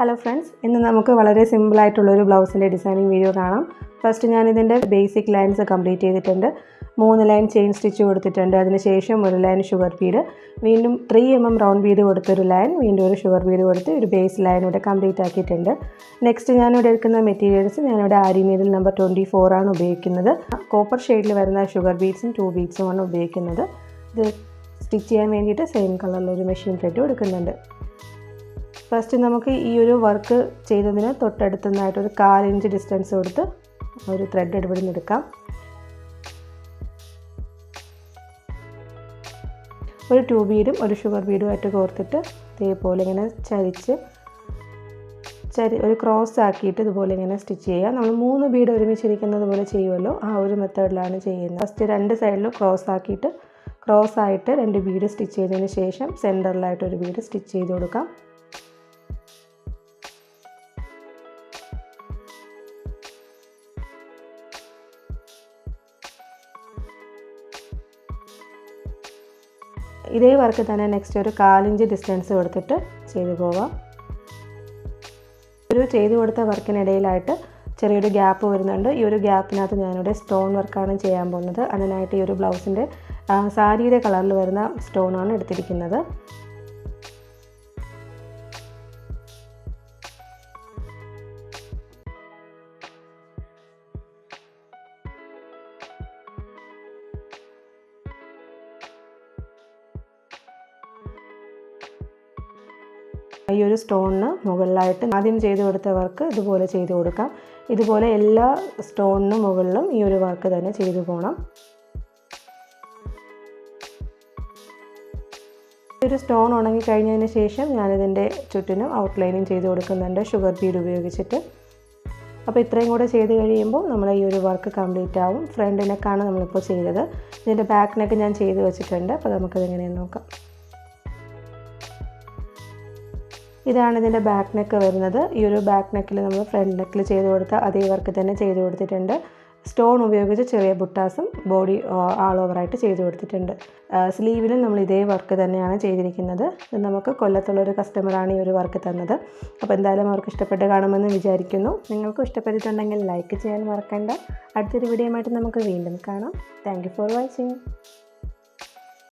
Hello friends ഇന്ന് നമുക്ക് വളരെ സിമ്പിളായിട്ടുള്ളൊരു ബ്ലൗസിന്റെ ഡിസൈനിങ് വീഡിയോ കാണാം. ഫസ്റ്റ് ഞാൻ ഇതിന്റെ ബേസിക് ലൈൻസ് കംപ്ലീറ്റ് ചെയ്തിട്ടുണ്ട്. മൂന്ന് ലൈൻ ചെയിൻ സ്റ്റിച്ച് കൊടുത്തിട്ടുണ്ട്. അതിനുശേഷം ഒരു ലൈൻ ഷുഗർ ബീഡ് വീണ്ടും three M M round bead കൊടുത്തൊരു ലൈൻ വീണ്ടും ഒരു ഷുഗർ ബീഡ് കൊടുത്ത് ഒരു ബേസ് ലൈൻ ഇവിടെ കംപ്ലീറ്റ് ആക്കിയിട്ടുണ്ട്. നെക്സ്റ്റ് ഞാനിവിടെ എടുക്കുന്ന മെറ്റീരിയൽസ് ഞാനിവിടെ ആരി നീഡിൽ നമ്പർ ട്വന്റി ആണ് ഉപയോഗിക്കുന്നത്. കോപ്പർ ഷെയ്ഡിൽ വരുന്ന ഷുഗർ ബീഡ്സും ടു ബീഡ്സുമാണ് ഉപയോഗിക്കുന്നത്. ഇത് സ്റ്റിച്ച് ചെയ്യാൻ വേണ്ടിയിട്ട് സെയിം കളറിലൊരു മെഷീൻ ത്രെഡ് കൊടുക്കുന്നുണ്ട്. ഫസ്റ്റ് നമുക്ക് ഈ ഒരു വർക്ക് ചെയ്തതിന് തൊട്ടടുത്തുനിന്നായിട്ട് ഒരു കാലിഞ്ച് ഡിസ്റ്റൻസ് കൊടുത്ത് ഒരു ത്രെഡ് നിന്ന് എടുക്കാം. ഒരു ടു ബീഡും ഒരു ഷുഗർ ബീഡും ആയിട്ട് കോർത്തിട്ട് ഇതേപോലെ ഇങ്ങനെ ചരിച്ച് ചരി ഒരു ക്രോസ് ആക്കിയിട്ട് ഇതുപോലെ ഇങ്ങനെ സ്റ്റിച്ച് ചെയ്യുക. നമ്മൾ മൂന്ന് ബീഡ് ഒരുമിച്ചിരിക്കുന്നത് പോലെ ചെയ്യുമല്ലോ ആ ഒരു മെത്തേഡിലാണ് ചെയ്യുന്നത്. ഫസ്റ്റ് രണ്ട് സൈഡിലും ക്രോസ് ആക്കിയിട്ട് ക്രോസ് ആയിട്ട് രണ്ട് ബീഡ് സ്റ്റിച്ച് ചെയ്തതിന് ശേഷം സെന്ററിലായിട്ട് ഒരു ബീഡ് സ്റ്റിച്ച് ചെയ്ത് കൊടുക്കാം. ഇതേ വർക്ക് തന്നെ നെക്സ്റ്റ് ഒരു കാലിഞ്ച് ഡിസ്റ്റൻസ് കൊടുത്തിട്ട് ചെയ്തു പോവാം. ഒരു ചെയ്തു കൊടുത്ത വർക്കിനിടയിലായിട്ട് ചെറിയൊരു ഗ്യാപ്പ് വരുന്നുണ്ട്. ഈ ഒരു ഗ്യാപ്പിനകത്ത് ഞാനിവിടെ സ്റ്റോൺ വർക്കാണ് ചെയ്യാൻ പോകുന്നത്. അതിനായിട്ട് ഈ ഒരു ബ്ലൗസിന്റെ സാരിയുടെ കളറിൽ വരുന്ന സ്റ്റോണാണ് എടുത്തിരിക്കുന്നത്. ഈ ഒരു സ്റ്റോണിന് മുകളിലായിട്ട് ആദ്യം ചെയ്തു കൊടുത്ത വർക്ക് ഇതുപോലെ ചെയ്തു കൊടുക്കാം. ഇതുപോലെ എല്ലാ സ്റ്റോണിന് മുകളിലും ഈ ഒരു വർക്ക് തന്നെ ചെയ്തു പോകണം ഒരു സ്റ്റോൺ ഉണങ്ങി കഴിഞ്ഞതിന് ശേഷം ഞാനിതിന്റെ ചുറ്റിനും ഔട്ട്ലൈനിങ് ചെയ്ത് കൊടുക്കുന്നുണ്ട് ഷുഗർ ബീഡ് ഉപയോഗിച്ചിട്ട്. അപ്പോൾ ഇത്രയും കൂടെ ചെയ്ത് കഴിയുമ്പോൾ നമ്മൾ ഈ ഒരു വർക്ക് കംപ്ലീറ്റ് ആവും. ഫ്രണ്ട് നെക്കാണ് നമ്മളിപ്പോൾ ചെയ്തത്. ഇതിന്റെ ബാക്ക് നെക്ക് ഞാൻ ചെയ്ത് വെച്ചിട്ടുണ്ട്. അപ്പോൾ നമുക്കത് എങ്ങനെയാണ് നോക്കാം. ഇതാണ് ഇതിന്റെ ബാക്ക് നെക്ക് വരുന്നത്. ഈ ഒരു ബാക്ക് നെക്കിൽ നമ്മൾ ഫ്രണ്ട് നെക്കിൽ ചെയ്ത് കൊടുത്ത അതേ വർക്ക് തന്നെ ചെയ്ത് കൊടുത്തിട്ടുണ്ട്. സ്റ്റോൺ ഉപയോഗിച്ച് ചെറിയ ബുട്ടാസും ബോഡി ആൾ ഓവറായിട്ട് ചെയ്ത് കൊടുത്തിട്ടുണ്ട്. സ്ലീവിലും നമ്മൾ ഇതേ വർക്ക് തന്നെയാണ് ചെയ്തിരിക്കുന്നത്. നമുക്ക് കൊല്ലത്തുള്ള ഒരു കസ്റ്റമറാണ് ഈ ഒരു വർക്ക് തന്നത്. അപ്പോൾ എന്തായാലും അവർക്ക് ഇഷ്ടപ്പെട്ട് കാണുമെന്ന് വിചാരിക്കുന്നു. നിങ്ങൾക്കും ഇഷ്ടപ്പെട്ടിട്ടുണ്ടെങ്കിൽ ലൈക്ക് ചെയ്യാൻ മറക്കണ്ട. അടുത്തൊരു വീഡിയോ ആയിട്ട് നമുക്ക് വീണ്ടും കാണാം. Thank for watching